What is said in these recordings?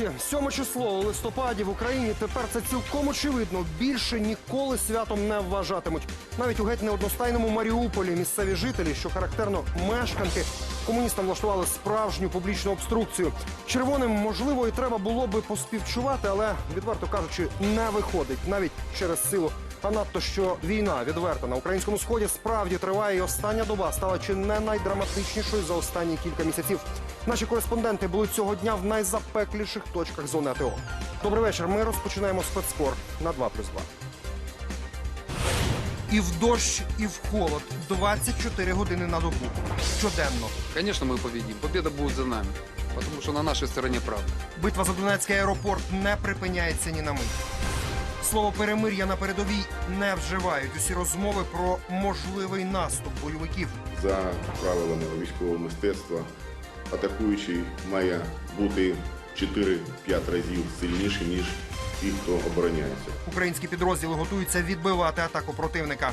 Нарешті, 7 число у листопаді в Україні тепер це цілком очевидно. Більше ніколи святом не вважатимуть. Навіть у геть неодностайному Маріуполі місцеві жителі, що характерно мешканки, комуністам влаштували справжню публічну обструкцію. Червоним можливо і треба було би поспівчувати, але відверто кажучи, не виходить навіть через силу. А надто що війна відверта на українському сході справді триває, і остання доба стала чи не найдраматичнішою за останні кілька місяців. Наші кореспонденти були цього дня в найзапекліших точках зони АТО. Добрий вечір. Ми розпочинаємо спецкор на 2 плюс 2. І в дощ, і в холод. 24 години на добу. Щоденно. Конечно, мы победим. Победа будет за нами. Потому что на нашей стороне правда. Битва за Донецький аеропорт не припиняється ні на мить. Слово перемир'я на передовій не вживають. Усі розмови про можливий наступ бойовиків. За правилами військового мистецтва атакуючий має бути 4-5 разів сильніший, ніж ті, хто обороняється. Українські підрозділи готуються відбивати атаку противника.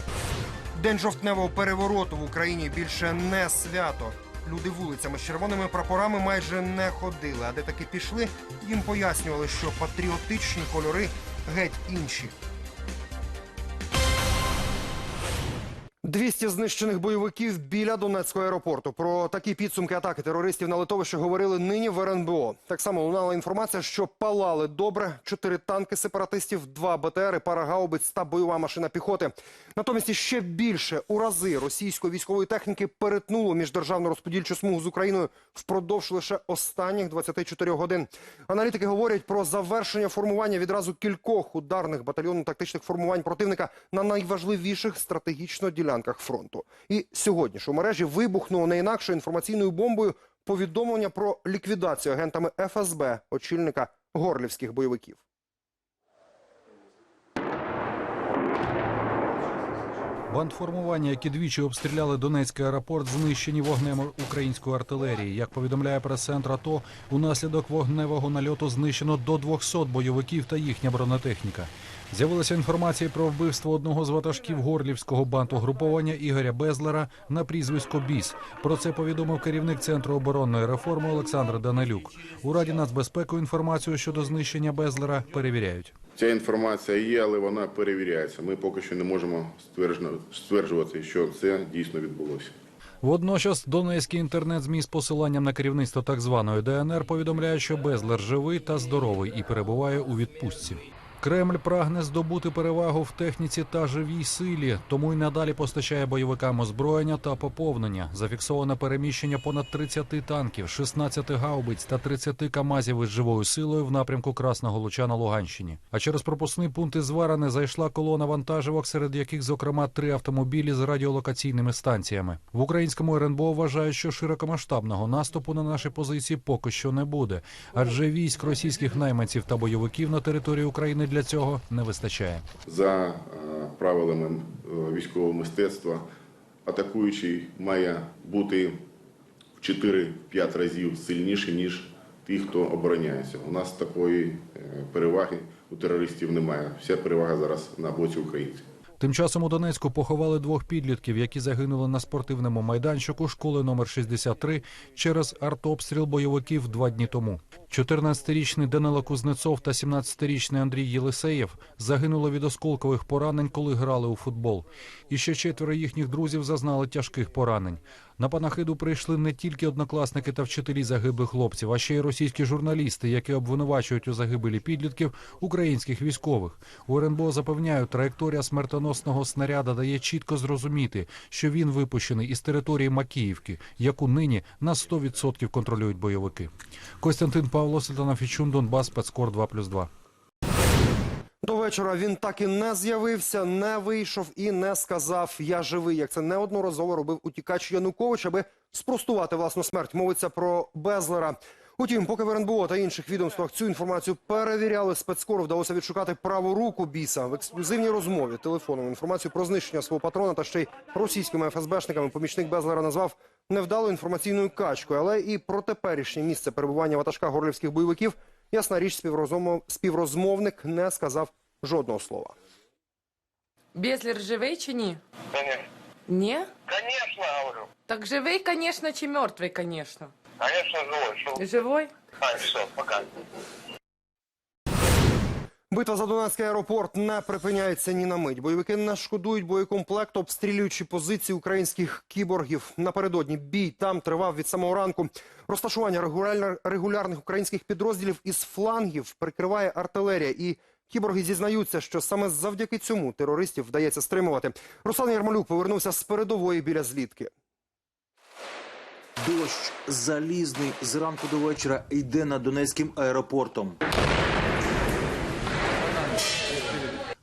День жовтневого перевороту в Україні більше не свято. Люди вулицями з червоними прапорами майже не ходили, а де таки пішли, їм пояснювали, що патріотичні кольори геть інші. 200 знищених бойовиків біля Донецького аеропорту. Про такі підсумки атаки терористів на литовище говорили нині в РНБО. Так само лунала інформація, що палали добре чотири танки сепаратистів, два БТРи, пара гаубиць та бойова машина піхоти. Натомість ще більше у рази російської військової техніки перетнуло міждержавну розподільчу смугу з Україною впродовж лише останніх 24 годин. Аналітики говорять про завершення формування відразу кількох ударних батальйонно-тактичних формувань противника на найважливіших стратегічно ділянках фронту. І сьогодні ж у мережі вибухнуло не інакше інформаційною бомбою повідомлення про ліквідацію агентами ФСБ очільника горлівських бойовиків. Бандформування, які двічі обстріляли Донецький аеропорт, знищені вогнем української артилерії. Як повідомляє прес-центр АТО, унаслідок вогневого нальоту знищено до 200 бойовиків та їхня бронетехніка. З'явилася інформація про вбивство одного з ватажків горлівського бандугруповання Ігоря Безлера на прізвисько Біс. Про це повідомив керівник центру оборонної реформи Олександр Данилюк. У раді нацбезпеки інформацію щодо знищення Безлера перевіряють. Ця інформація є, але вона перевіряється. Ми поки що не можемо стверджувати, що це дійсно відбулося. Водночас донецький інтернет-змі з посиланням на керівництво так званої ДНР повідомляє, що Безлер живий та здоровий і перебуває у відпустці. Кремль прагне здобути перевагу в техніці та живій силі, тому й надалі постачає бойовикам озброєння та поповнення. Зафіксовано переміщення понад 30 танків, 16 гаубиць та 30 камазів із живою силою в напрямку Красного Луча на Луганщині. А через пропускний пункт із Варани зайшла колона вантажівок, серед яких, зокрема, три автомобілі з радіолокаційними станціями. В українському РНБО вважають, що широкомасштабного наступу на наші позиції поки що не буде, адже військ російських найманців та бойовиків на території України для цього не вистачає. За е, правилами е, військового мистецтва атакуючий має бути в 4-5 разів сильніший, ніж ті, хто обороняється. У нас такої е, переваги у терористів немає. Вся перевага зараз на боці українців. Тим часом у Донецьку поховали двох підлітків, які загинули на спортивному майданчику школи номер 63 через артобстріл бойовиків два дні тому. 14-річний Данило Кузнецов та 17-річний Андрій Єлисеєв загинули від осколкових поранень, коли грали у футбол. І ще четверо їхніх друзів зазнали тяжких поранень. На панахиду прийшли не тільки однокласники та вчителі загиблих хлопців, а ще й російські журналісти, які обвинувачують у загибелі підлітків українських військових. У РНБО запевняють, траєкторія смертоносного снаряда дає чітко зрозуміти, що він випущений із території Макіївки, яку нині на 100% контролюють бойовики. Костянтин Павло Салтана Фічун, Донбас, Спецкор 2+,2. До вечора він так і не з'явився, не вийшов і не сказав Я живий, як це неодноразово робив утікач Янукович, аби спростувати власну смерть. Мовиться про Безлера. Утім, поки в РНБО та інших відомствах цю інформацію перевіряли, спецкору вдалося відшукати праву руку біса в ексклюзивній розмові телефоном. Інформацію про знищення свого патрона та ще й російськими ФСБшниками помічник Безлера назвав невдалою інформаційною качкою, але і про теперішнє місце перебування ватажка горлівських бойовиків. Ясна річ, співрозмовник не сказав жодного слова. Безлер живий чи ні? Конечно. Ні? Конечно, говорю. Так живий, звісно, чи мертвий, звісно. Конечно, живой. Живой? А, все, пока. Битва за Донецький аеропорт не припиняється ні на мить. Бойовики не шкодують боєкомплекту, обстрілюючи позиції українських кіборгів. Напередодні бій там тривав від самого ранку. Розташування регуляр- регулярних українських підрозділів із флангів прикриває артилерія. І кіборги зізнаються, що саме завдяки цьому терористів вдається стримувати. Руслан Ярмолюк повернувся з передової біля злітки. Дощ залізний зранку до вечора йде над Донецьким аеропортом.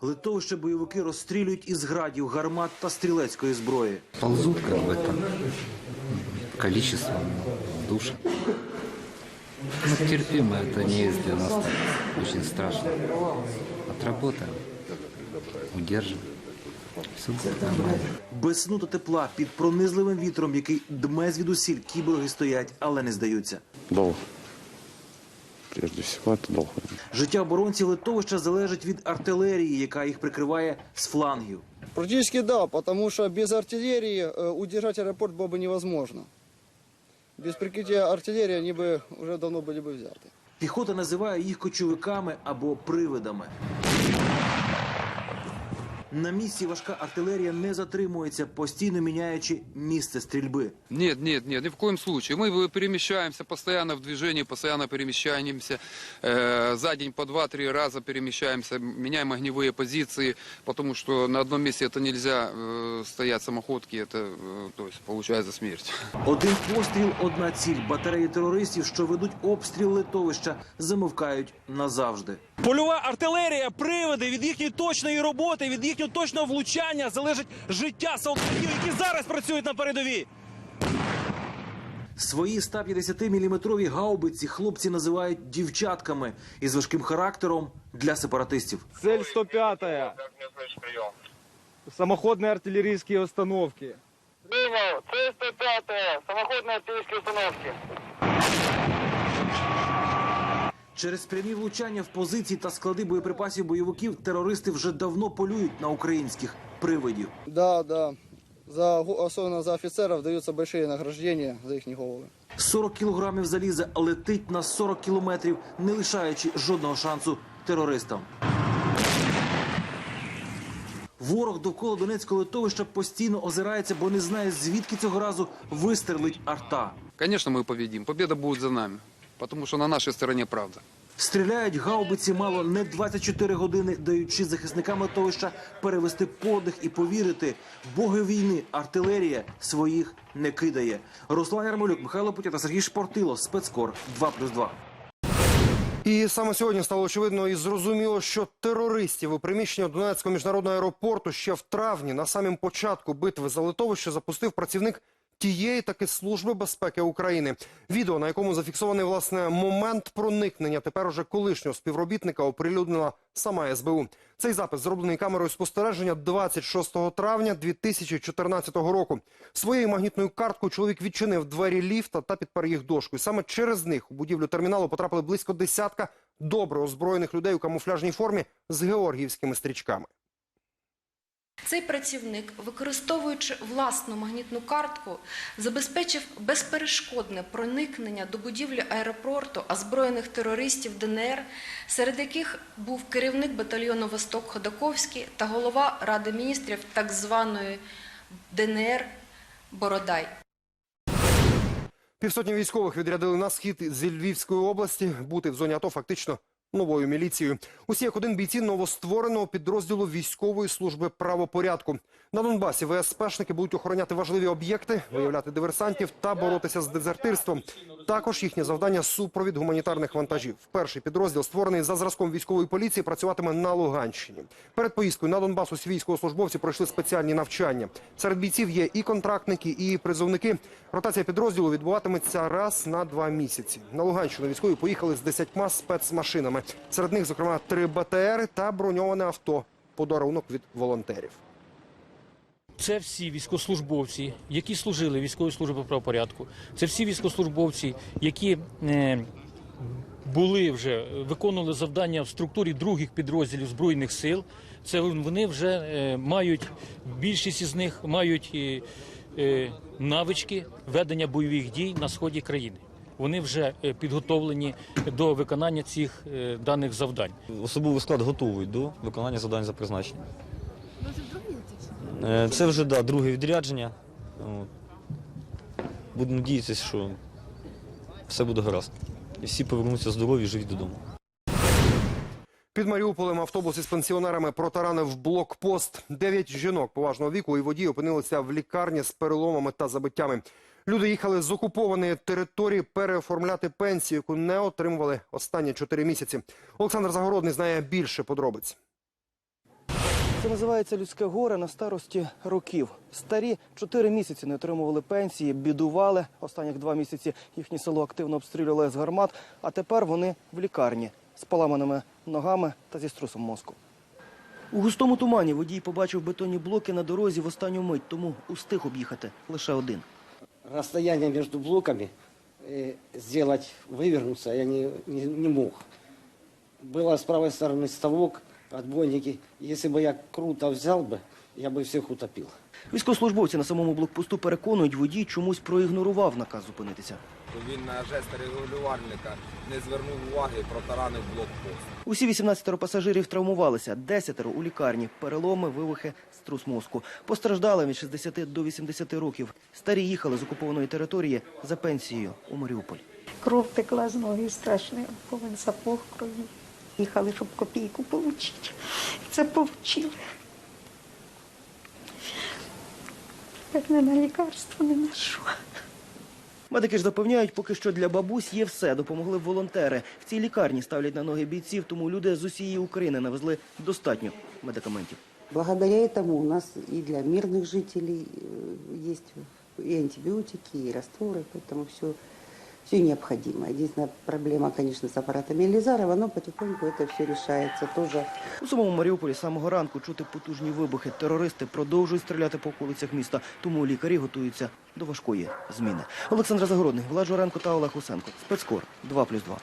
Литовище бойовики розстрілюють із градів, гармат та стрілецької зброї. ползут как бы там количеством душ. Ну, терпимо, это не есть для нас так очень страшно. Отработаем, удержим. Все будет нормально. Без сну та тепла під пронизливим вітром, який дме звідусіль, кіборги стоять, але не здаються. Долг Прежде всего, это долг. Життя оборонців литовища залежить від артилерії, яка їх прикриває з флангів. Практически да, потому что без артиллерии э, удержать аэропорт было бы невозможно. Без прикрытия артиллерии они бы уже давно были бы взяты. Піхота називає їх кочовиками або привидами. На місці важка артилерія не затримується, постійно міняючи місце стрільби. Нет, нет, нет, ни в коем случае. Мы перемещаемся постоянно в движении, постоянно перемещаемся. Э, за день по два-три раза перемещаемся, меняем огневые позиции, потому что на одном месте это нельзя э, стоять самоходки, это э, то есть получается смерть. Один постріл, одна ціль. Батареї терористів, що ведуть обстріл литовища, замовкають назавжди. Польова артилерія, приводи від їхньої точної роботи, від їхнього точного влучання залежить життя солдатів, які зараз працюють на передовій. Свої 150-мм гаубиці хлопці називають дівчатками із важким характером для сепаратистів. Цель 105-я. Как мне слышишь, прием? Самоходные артиллерийские установки. Принял. С-105, самоходные артиллерийские установки. Через прямі влучання в позиції та склади боєприпасів бойовиків терористи вже давно полюють на українських привидів. Да, да. За, особенно за офицеров даются большие награждения за их головы. 40 кілограмів заліза летить на 40 кілометрів, не лишаючи жодного шансу терористам. Ворог довкола Донецького литовища постійно озирається, бо не знає, звідки цього разу вистрелить арта. Конечно, мы победим. Победа будет за нами, потому что на нашей стороне правда. Стріляють гаубиці мало не 24 години, даючи захисникам литовища перевести подих і повірити. Боги війни, артилерія своїх не кидає. Руслан Ярмолюк, Михайло Путя та Сергій Шпортило. Спецкор 2+,2. І саме сьогодні стало очевидно і зрозуміло, що терористів у приміщенні Донецького міжнародного аеропорту ще в травні, на самім початку битви за литовище, запустив працівник тієї таки служби безпеки України. Відео, на якому зафіксований власне момент проникнення тепер уже колишнього співробітника, оприлюднила сама СБУ. Цей запис зроблений камерою спостереження 26 травня 2014 року. Своєю магнітною карткою чоловік відчинив двері ліфта та підпер їх дошкою. Саме через них у будівлю терміналу потрапили близько десятка добре озброєних людей у камуфляжній формі з георгіївськими стрічками. Цей працівник, використовуючи власну магнітну картку, забезпечив безперешкодне проникнення до будівлі аеропорту озброєних терористів ДНР, серед яких був керівник батальйону Восток Ходаковський та голова Ради міністрів так званої ДНР Бородай. Півсотні військових відрядили на схід зі Львівської області. Бути в зоні АТО фактично новою міліцією. Усі як один бійці новоствореного підрозділу військової служби правопорядку. На Донбасі ВСПшники будуть охороняти важливі об'єкти, виявляти диверсантів та боротися з дезертирством. Також їхнє завдання супровід гуманітарних вантажів. Перший підрозділ, створений за зразком військової поліції, працюватиме на Луганщині. Перед поїздкою на Донбас усі військовослужбовці пройшли спеціальні навчання. Серед бійців є і контрактники, і призовники. Ротація підрозділу відбуватиметься раз на два місяці. На Луганщину військові поїхали з десятьма спецмашинами. Серед них, зокрема, три БТРи та броньоване авто. Подарунок від волонтерів. Це всі військовослужбовці, які служили військовій службі правопорядку. Це всі військовослужбовці, які е, були вже виконували завдання в структурі других підрозділів збройних сил. Це вони вже е, мають більшість із них мають е, навички ведення бойових дій на сході країни. Вони вже е, підготовлені до виконання цих е, даних завдань. Особовий склад готовий до виконання завдань за призначенням. Е, Це вже да, друге відрядження. Будемо надіятися, що все буде гаразд. І всі повернуться здорові, живі додому. Під Маріуполем автобус із пенсіонерами протаранив блокпост. Дев'ять жінок поважного віку і водій опинилися в лікарні з переломами та забиттями. Люди їхали з окупованої території переоформляти пенсію, яку не отримували останні чотири місяці. Олександр Загородний знає більше подробиць. Це називається людське горе на старості років. Старі чотири місяці не отримували пенсії, бідували. Останніх два місяці їхнє село активно обстрілювали з гармат, а тепер вони в лікарні з поламаними ногами та зі струсом мозку. У густому тумані водій побачив бетонні блоки на дорозі в останню мить, тому устиг об'їхати лише один. расстояние между блоками э, сделать, вывернуться я не, не, не мог. Было с правой стороны ставок, отбойники. Если бы я круто взял бы, я бы всех утопил. Військовослужбовці на самому блокпосту переконують, водій чомусь проігнорував наказ зупинитися. Він на жест регулювальника не звернув уваги і протаранив блокпост. Усі 18 пасажирів травмувалися, 10 у лікарні, переломи, вивихи, струс мозку. Постраждали від 60 до 80 років. Старі їхали з окупованої території за пенсією у Маріуполь. Кров текла з ноги страшно, повен сапог крові. Їхали, щоб копійку отримати. Це отримали. Як не на лікарство, не на що. Медики ж запевняють, поки що для бабусь є все. Допомогли волонтери. В цій лікарні ставлять на ноги бійців, тому люди з усієї України навезли достатньо медикаментів. Благодаря этому у нас и для мирных жителей э, есть и антибиотики, и растворы, поэтому все, все необходимо. Единственная проблема, конечно, с аппаратами Елизарова, но потихоньку это все решается тоже. У самому Маріуполі з самого ранку чути потужні вибухи. Терористи продовжують стріляти по околицях міста, тому лікарі готуються до важкої зміни. Олександр Загородний, Влад Журенко та Олег Усенко. Спецкор 2+,2.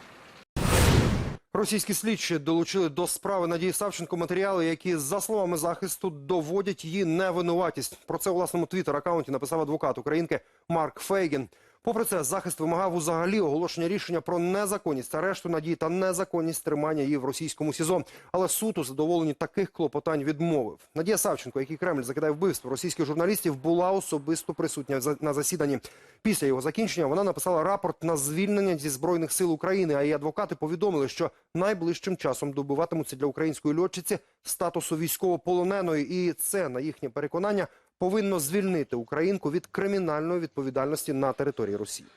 Російські слідчі долучили до справи Надії Савченко матеріали, які, за словами захисту, доводять її невинуватість. Про це у власному твіттер-аккаунті написав адвокат українки Марк Фейгін. Попри це, захист вимагав взагалі оголошення рішення про незаконність арешту Надії та незаконність тримання її в російському СІЗО. Але суд у задоволенні таких клопотань відмовив. Надія Савченко, який Кремль закидає вбивство російських журналістів, була особисто присутня на засіданні. Після його закінчення вона написала рапорт на звільнення зі збройних сил України. А її адвокати повідомили, що найближчим часом добиватимуться для української льотчиці статусу військовополоненої, і це на їхнє переконання повинно звільнити українку від кримінальної відповідальності на території Росії.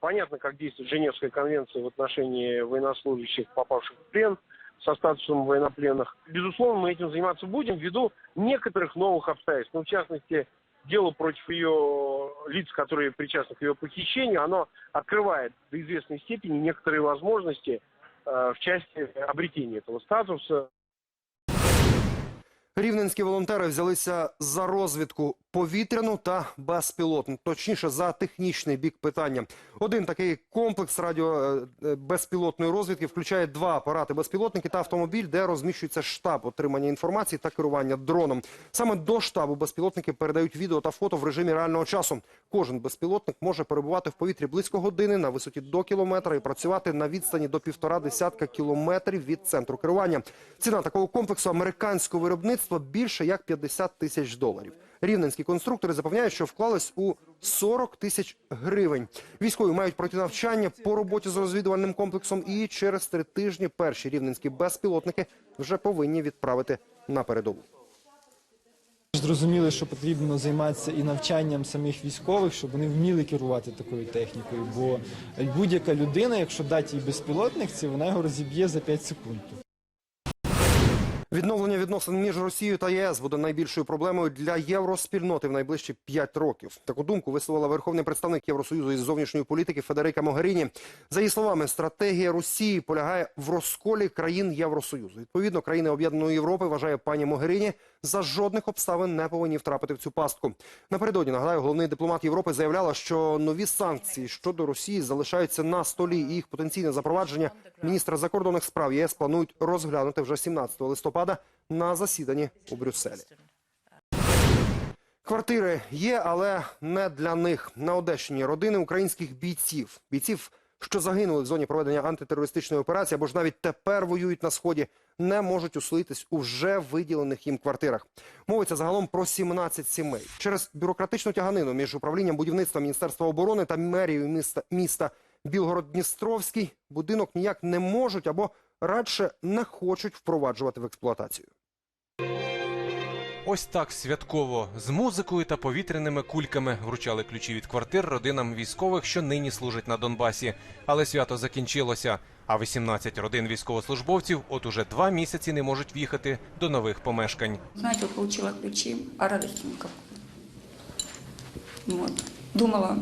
Понятно, как действует Женевская конвенция в отношении военнослужащих, попавших в плен со статусом военнопленных. Безусловно, мы этим заниматься будем ввиду некоторых новых обстоятельств. Ну, в частности, дело против ее лиц, которые причастны к ее похищению, оно открывает до известной степени некоторые возможности э, в части обретения этого статуса. Рівненські волонтери взялися за розвідку повітряну та безпілотну, точніше за технічний бік питання. Один такий комплекс радіобезпілотної розвідки включає два апарати безпілотники та автомобіль, де розміщується штаб отримання інформації та керування дроном. Саме до штабу безпілотники передають відео та фото в режимі реального часу. Кожен безпілотник може перебувати в повітрі близько години на висоті до кілометра і працювати на відстані до півтора десятка кілометрів від центру керування. Ціна такого комплексу американського виробництва більше як 50 тисяч доларів. Рівненські конструктори запевняють, що вклались у 40 тисяч гривень. Військові мають пройти навчання по роботі з розвідувальним комплексом, і через три тижні перші рівненські безпілотники вже повинні відправити на передову. Зрозуміли, що потрібно займатися і навчанням самих військових, щоб вони вміли керувати такою технікою. Бо будь-яка людина, якщо дати їй безпілотник, вона його розіб'є за 5 секунд. Відновлення відносин між Росією та ЄС буде найбільшою проблемою для євроспільноти в найближчі п'ять років. Таку думку висловила верховний представник Євросоюзу із зовнішньої політики Федерика Могеріні. За її словами, стратегія Росії полягає в розколі країн Євросоюзу. Відповідно, країни Об'єднаної Європи вважає пані Могеріні за жодних обставин не повинні втрапити в цю пастку. Напередодні нагадаю, головний дипломат Європи заявляла, що нові санкції щодо Росії залишаються на столі, і їх потенційне запровадження міністра закордонних справ ЄС планують розглянути вже 17 листопада на засіданні у Брюсселі. Квартири є, але не для них. На Одещині родини українських бійців, бійців, що загинули в зоні проведення антитерористичної операції, або ж навіть тепер воюють на сході, не можуть оселитись у вже виділених їм квартирах. Мовиться загалом про 17 сімей. Через бюрократичну тяганину між управлінням будівництва Міністерства оборони та мерією міста, міста Білгород-Дністровський будинок ніяк не можуть або радше не хочуть впроваджувати в експлуатацію. Ось так святково з музикою та повітряними кульками вручали ключі від квартир родинам військових, що нині служать на Донбасі. Але свято закінчилося. А 18 родин військовослужбовців от уже два місяці не можуть в'їхати до нових помешкань. Знаєте, отримала ключі, а никакой. Вот. Думала,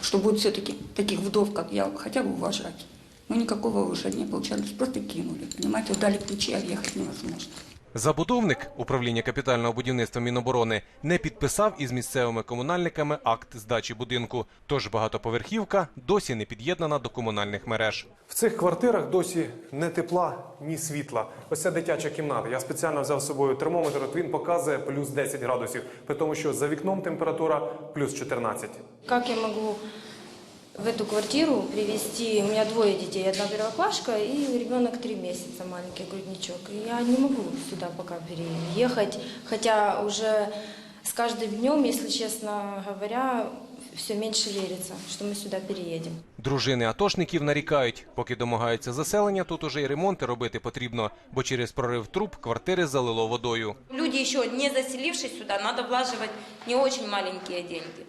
що буде все-таки таких вдов, як я, хоча б уважать. Ніякого никакого уважения получалось. Просто кинули. Понимаете, дали ключи, а в'їхати невозможно. Забудовник управління капітального будівництва Міноборони не підписав із місцевими комунальниками акт здачі будинку. Тож багатоповерхівка досі не під'єднана до комунальних мереж. В цих квартирах досі не тепла, ні світла. Ось ця дитяча кімната. Я спеціально взяв з собою термометр. От він показує плюс 10 градусів, при тому, що за вікном температура плюс 14. Как я могу в эту квартиру привести? У меня двое детей, одна первоклашка и ребенок три месяца, маленький грудничок. И я не могу сюда пока переехать, хотя уже с каждым днем, если честно говоря, все меньше верится, что мы сюда переедем. Дружини атошників нарікають, поки домагаються заселення, тут уже й ремонти робити потрібно, бо через прорив труб квартири залило водою. Люди еще не заселившись сюда, надо влаживать не очень маленькие деньги.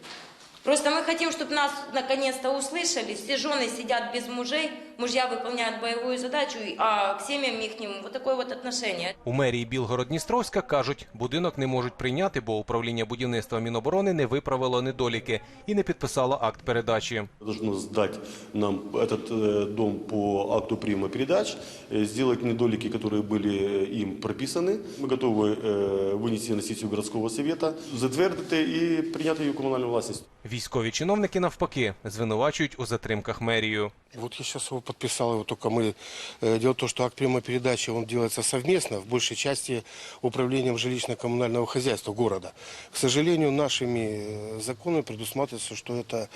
Просто мы хотим, чтобы нас наконец-то услышали. Все жены сидят без мужей, мужья выполняют боевую задачу, а к семьям их вот такое вот отношение. У мерії Білгород-Дністровська кажуть, будинок не можуть прийняти, бо управління будівництва Міноборони не виправило недоліки і не підписало акт передачі. Должно сдать нам этот э, дом по акту приема передач, э, сделать недолики, которые были э, им прописаны. Мы готовы э, вынести на сессию городского совета, затвердити і прийняти її в комунальну власність. Військові чиновники навпаки звинувачують у затримках мерію. Вот я сейчас его подписал, его только мы... э, Дело в том, что акт прямой передачи, он делается совместно, в большей части управлением жилищно-коммунального хозяйства города. К сожалению, нашими э, законами предусматривается, что это...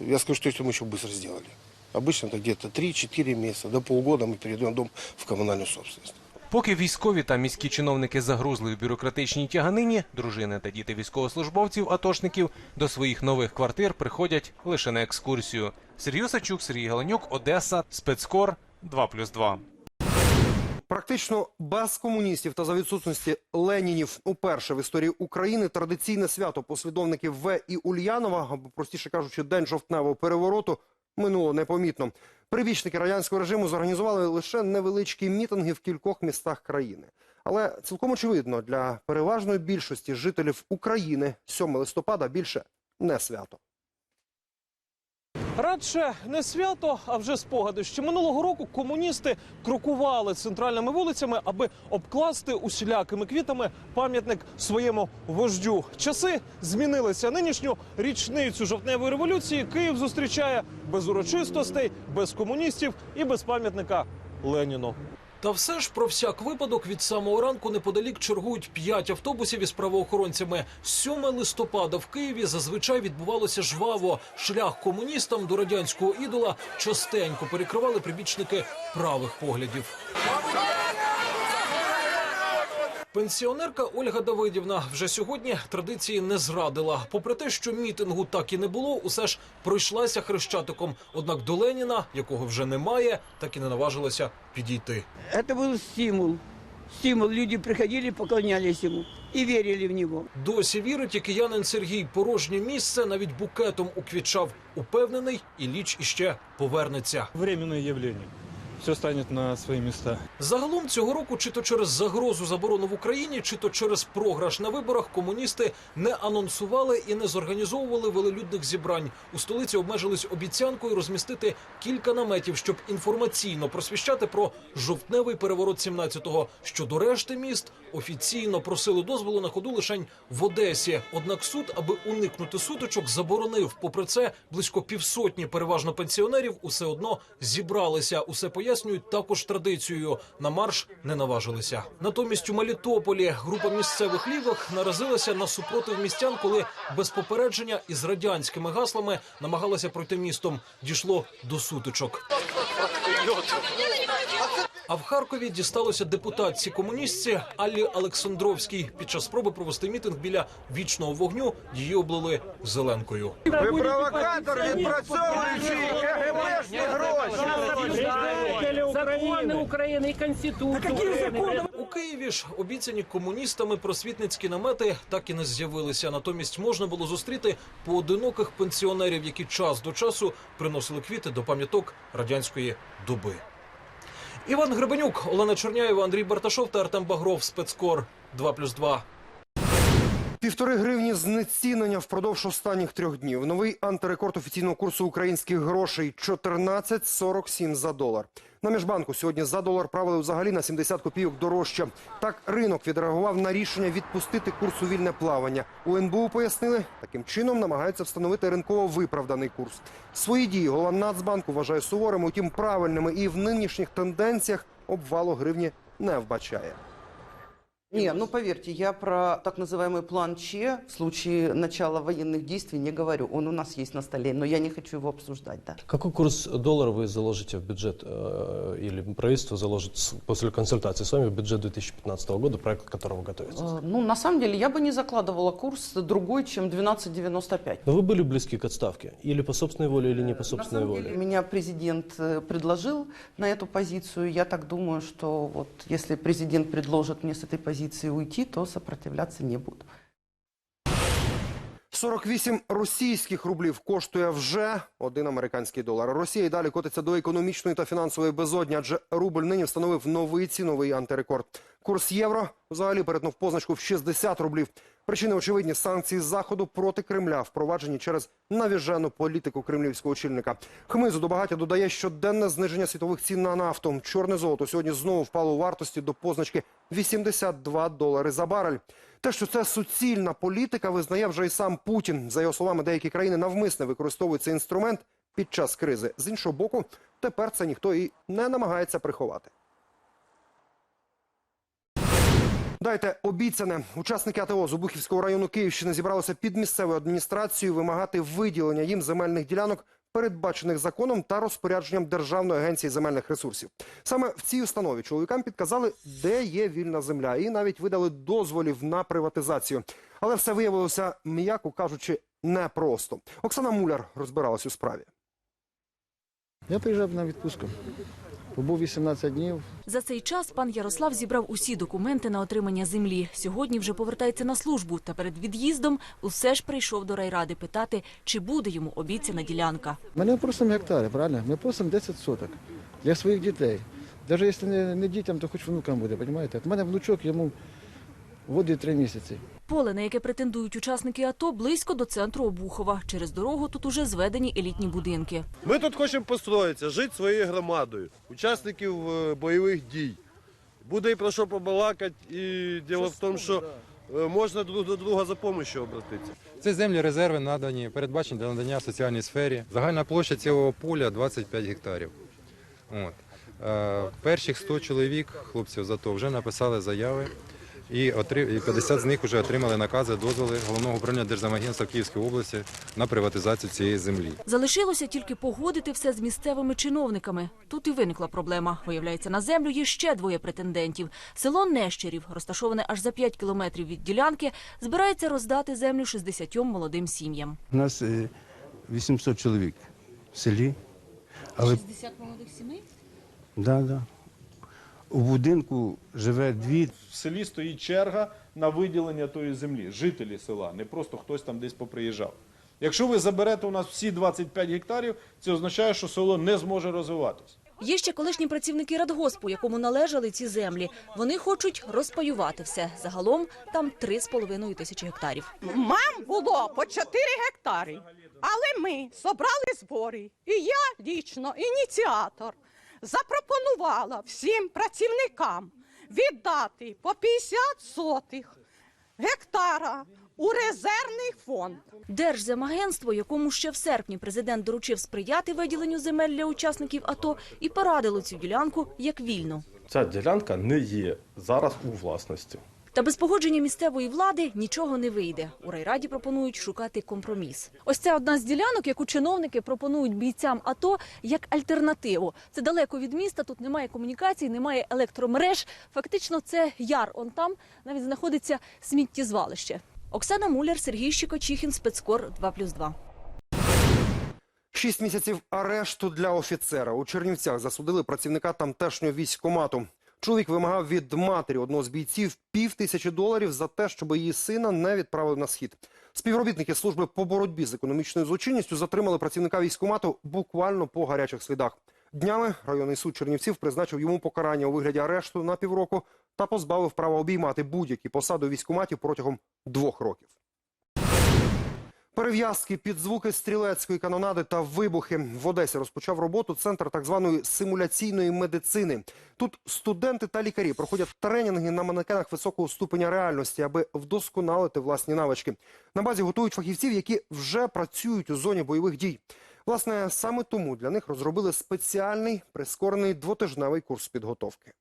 Я скажу, что если мы еще быстро сделали. Обычно это где-то 3-4 месяца, до полгода мы передаем дом в коммунальную собственность. Поки військові та міські чиновники загрузли в бюрократичній тяганині, дружини та діти військовослужбовців, атошників до своїх нових квартир приходять лише на екскурсію. Сергій Сачук, Сергій Галенюк, Одеса, спецкор 2+,2. Практично без комуністів та за відсутності Ленінів уперше в історії України традиційне свято послідовників В і Ульянова, або простіше кажучи, день жовтневого перевороту, минуло непомітно. Прибічники радянського режиму зорганізували лише невеличкі мітинги в кількох містах країни. Але цілком очевидно, для переважної більшості жителів України 7 листопада більше не свято. Радше не свято, а вже спогади. Ще минулого року комуністи крокували центральними вулицями, аби обкласти усілякими квітами пам'ятник своєму вождю. Часи змінилися. Нинішню річницю жовтневої революції Київ зустрічає без урочистостей, без комуністів і без пам'ятника Леніну. Та все ж про всяк випадок від самого ранку неподалік чергують п'ять автобусів із правоохоронцями. 7 листопада в Києві зазвичай відбувалося жваво. Шлях комуністам до радянського ідола частенько перекривали прибічники правих поглядів. Пенсіонерка Ольга Давидівна вже сьогодні традиції не зрадила. Попри те, що мітингу так і не було, усе ж пройшлася хрещатиком. Однак до Леніна, якого вже немає, так і не наважилася підійти. Это был стимул. Стимул. Люди приходили, поклонялись ему и верили в него. Досі вірить і киянин Сергій. Порожнє місце навіть букетом уквітчав. Упевнений, і ліч іще повернеться. Временное явление. Все станет на свои места. Загалом цього року, чи то через загрозу заборону в Україні, чи то через програш на виборах, комуністи не анонсували і не зорганізовували велелюдних зібрань. У столиці обмежились обіцянкою розмістити кілька наметів, щоб інформаційно просвіщати про жовтневий переворот 17-го. Щодо решти міст офіційно просили дозволу на ходу лишень в Одесі. Однак суд, аби уникнути сутичок, заборонив. Попри це, близько півсотні, переважно пенсіонерів, усе одно зібралися. Усе пояснює пояснюють також традицією. На марш не наважилися. Натомість у Мелітополі група місцевих лівих наразилася на супротив містян, коли без попередження із радянськими гаслами намагалася пройти містом. Дійшло до сутичок. А в Харкові дісталося депутатці комуністці Аллі Олександровській. Під час спроби провести мітинг біля вічного вогню її облили зеленкою. Ви провокатор, відпрацьовуючи КГБшні гроші. Закони України і Конституцію України. У Києві ж обіцяні комуністами просвітницькі намети так і не з'явилися. Натомість можна було зустріти поодиноких пенсіонерів, які час до часу приносили квіти до пам'яток радянської доби. Іван Гребенюк, Олена Черняєва, Андрій Барташов та Артем Багров. Спецкор 2+,2. Півтори гривні знецінення впродовж останніх трьох днів. Новий антирекорд офіційного курсу українських грошей 14,47 за долар. На міжбанку сьогодні за долар правили взагалі на 70 копійок дорожче. Так ринок відреагував на рішення відпустити курс у вільне плавання. У НБУ пояснили, таким чином намагаються встановити ринково виправданий курс. Свої дії голова Нацбанку вважає суворими, утім правильними і в нинішніх тенденціях обвалу гривні не вбачає. Не, ну поверьте, я про так называемый план Че в случае начала военных действий не говорю. Он у нас есть на столе, но я не хочу его обсуждать, да. Какой курс доллара вы заложите в бюджет э, или правительство заложит после консультации с вами в бюджет 2015 года, проект к которому готовится? Э, Ну, на самом деле, я бы не закладывала курс другой, чем 12,95. Но вы были близки к отставке? Или по собственной воле, или не по собственной воле? Меня президент э, предложил на эту позицию. Я так думаю, что вот если президент предложит мне с этой позиции уйти, то сопротивляться не буду. 48 російських рублів коштує вже один американський долар. Росія й далі котиться до економічної та фінансової безодні, адже рубль нині встановив новий ціновий антирекорд. Курс євро взагалі перетнув позначку в 60 рублів. Причини очевидні санкції заходу проти Кремля, впроваджені через навіжену політику кремлівського очільника. Хмизу до багаття додає щоденне зниження світових цін на нафту. Чорне золото сьогодні знову впало у вартості до позначки 82 долари за барель. Те, що це суцільна політика, визнає вже і сам Путін. За його словами, деякі країни навмисне використовують цей інструмент під час кризи. З іншого боку, тепер це ніхто і не намагається приховати. Дайте обіцяне. Учасники АТО з Обухівського району Київщини зібралися під місцевою адміністрацією вимагати виділення їм земельних ділянок, передбачених законом та розпорядженням Державної агенції земельних ресурсів. Саме в цій установі чоловікам підказали, де є вільна земля, і навіть видали дозволів на приватизацію. Але все виявилося, м'яко кажучи, непросто. Оксана Муляр розбиралась у справі. Я приїжджав на відпустку. Побув 18 днів. За цей час пан Ярослав зібрав усі документи на отримання землі. Сьогодні вже повертається на службу. Та перед від'їздом усе ж прийшов до райради питати, чи буде йому обіцяна ділянка. Ми не просимо гектари, правильно? Ми просимо 10 соток для своїх дітей. Навіть якщо не, дітям, то хоч внукам буде, розумієте? У мене внучок йому водить 3 місяці. Поле, на яке претендують учасники АТО, близько до центру Обухова. Через дорогу тут уже зведені елітні будинки. Ми тут хочемо построїтися, жити своєю громадою, учасників е, бойових дій. Буде і про що побалакати, і діло в тому, що е, можна друг до друга за допомогою обратитися. Це землі резерви надані, передбачені для надання в соціальній сфері. Загальна площа цього поля 25 гектарів. От. Е, перших 100 чоловік, хлопців зато, вже написали заяви. І отри- і 50 з них вже отримали накази, дозволи головного управління Держзамагентства Київської області на приватизацію цієї землі. Залишилося тільки погодити все з місцевими чиновниками. Тут і виникла проблема. Виявляється, на землю є ще двоє претендентів. Село Нещерів, розташоване аж за 5 кілометрів від ділянки, збирається роздати землю 60 молодим сім'ям. У нас е, 800 чоловік в селі. Але 60 молодих сімей? да, да. У будинку живе дві. В селі стоїть черга на виділення тої землі, жителі села, не просто хтось там десь поприїжджав. Якщо ви заберете у нас всі 25 гектарів, це означає, що село не зможе розвиватися. Є ще колишні працівники радгоспу, якому належали ці землі. Вони хочуть розпаювати все. Загалом там 3,5 тисячі гектарів. Мам було по 4 гектари, але ми собрали збори, і я лічно, ініціатор, запропонувала всім працівникам віддати по 50 сотих гектара у резервний фонд. Держземагентство, якому ще в серпні президент доручив сприяти виділенню земель для учасників АТО, і порадило цю ділянку як вільну. Ця ділянка не є зараз у власності. Та без погодження місцевої влади нічого не вийде. У райраді пропонують шукати компроміс. Ось це одна з ділянок, яку чиновники пропонують бійцям АТО як альтернативу. Це далеко від міста, тут немає комунікацій, немає електромереж. Фактично, це яр. Он там навіть знаходиться сміттєзвалище. Оксана Муляр, Сергій Щекочихін, спецкор 2+,2. Шість місяців арешту для офіцера. У Чернівцях засудили працівника тамтешнього військкомату. Чоловік вимагав від матері одного з бійців пів тисячі доларів за те, щоб її сина не відправили на схід. Співробітники служби по боротьбі з економічною злочинністю затримали працівника військкомату буквально по гарячих слідах. Днями районний суд Чернівців призначив йому покарання у вигляді арешту на півроку та позбавив права обіймати будь-які посади у військкоматі протягом двох років. Перев'язки під звуки стрілецької канонади та вибухи в Одесі розпочав роботу центр так званої симуляційної медицини. Тут студенти та лікарі проходять тренінги на манекенах високого ступеня реальності, аби вдосконалити власні навички. На базі готують фахівців, які вже працюють у зоні бойових дій. Власне, саме тому для них розробили спеціальний прискорений двотижневий курс підготовки.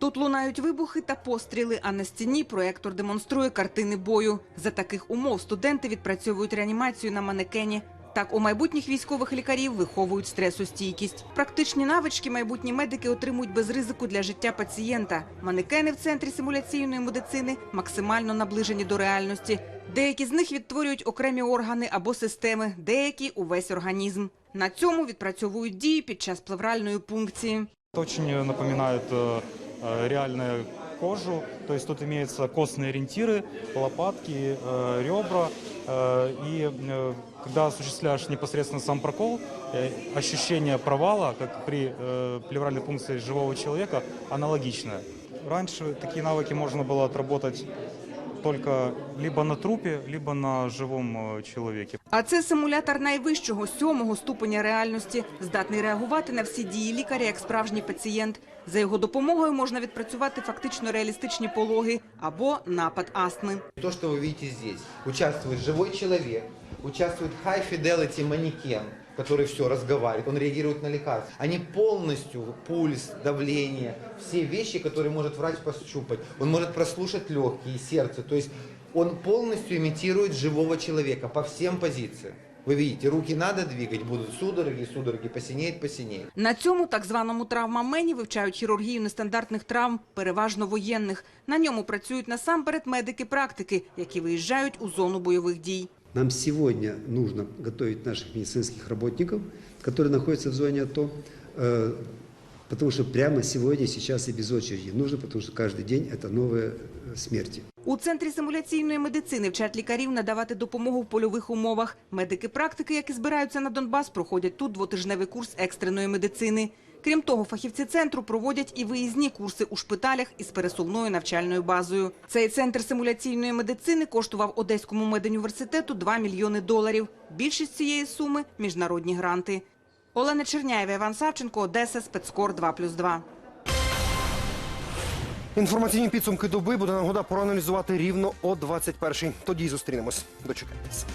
Тут лунають вибухи та постріли, а на стіні проектор демонструє картини бою. За таких умов студенти відпрацьовують реанімацію на манекені. Так, у майбутніх військових лікарів виховують стресостійкість. Практичні навички майбутні медики отримують без ризику для життя пацієнта. Манекени в центрі симуляційної медицини максимально наближені до реальності. Деякі з них відтворюють окремі органи або системи, деякі увесь організм. На цьому відпрацьовують дії під час плевральної пункції. Очень напоминает э, э, реальную кожу, то есть тут имеются костные ориентиры, лопатки, э, ребра, э, и э, когда осуществляешь непосредственно сам прокол, э, ощущение провала, как при э, плевральной пункции живого человека, аналогичное. Раньше такие навыки можно было отработать только либо на трупе, либо на живом э, человеке. А це симулятор найвищого сьомого ступеня реальності, здатний реагувати на всі дії лікаря як справжній пацієнт. За його допомогою можна відпрацювати фактично реалістичні пологи або напад астми. То, что вы видите здесь, участвует живой человек, участвует high fidelity манекен, который все разговаривает, он реагирует на лекарства. Они полностью, пульс, давление, все вещи, которые может врач пощупать. Он может прослушать легкие, сердце. То есть он полностью имитирует живого человека по всем позициям. Вы видите, руки надо двигать, будут судороги, судороги посинеет, посинеет. На цьому так званому травмамені вивчають хірургію нестандартних травм, переважно воєнних. На ньому працюють насамперед медики-практики, які виїжджають у зону бойових дій. Нам сегодня нужно готовить наших медицинских работников, которые находятся в зоне АТО, э, потому что прямо сегодня, сейчас и без очереди нужно, потому что каждый день это новые э, смерти. У центрі симуляційної медицини вчать лікарів надавати допомогу в польових умовах. Медики-практики, які збираються на Донбас, проходять тут двотижневий курс екстреної медицини. Крім того, фахівці центру проводять і виїзні курси у шпиталях із пересувною навчальною базою. Цей центр симуляційної медицини коштував Одеському медуніверситету 2 мільйони доларів. Більшість цієї суми – міжнародні гранти. Олена Черняєва, Іван Савченко, Одеса, спецкор 2+,2. Інформаційні підсумки доби буде нагода проаналізувати рівно о 21-й. Тоді й зустрінемось. Дочекайтеся.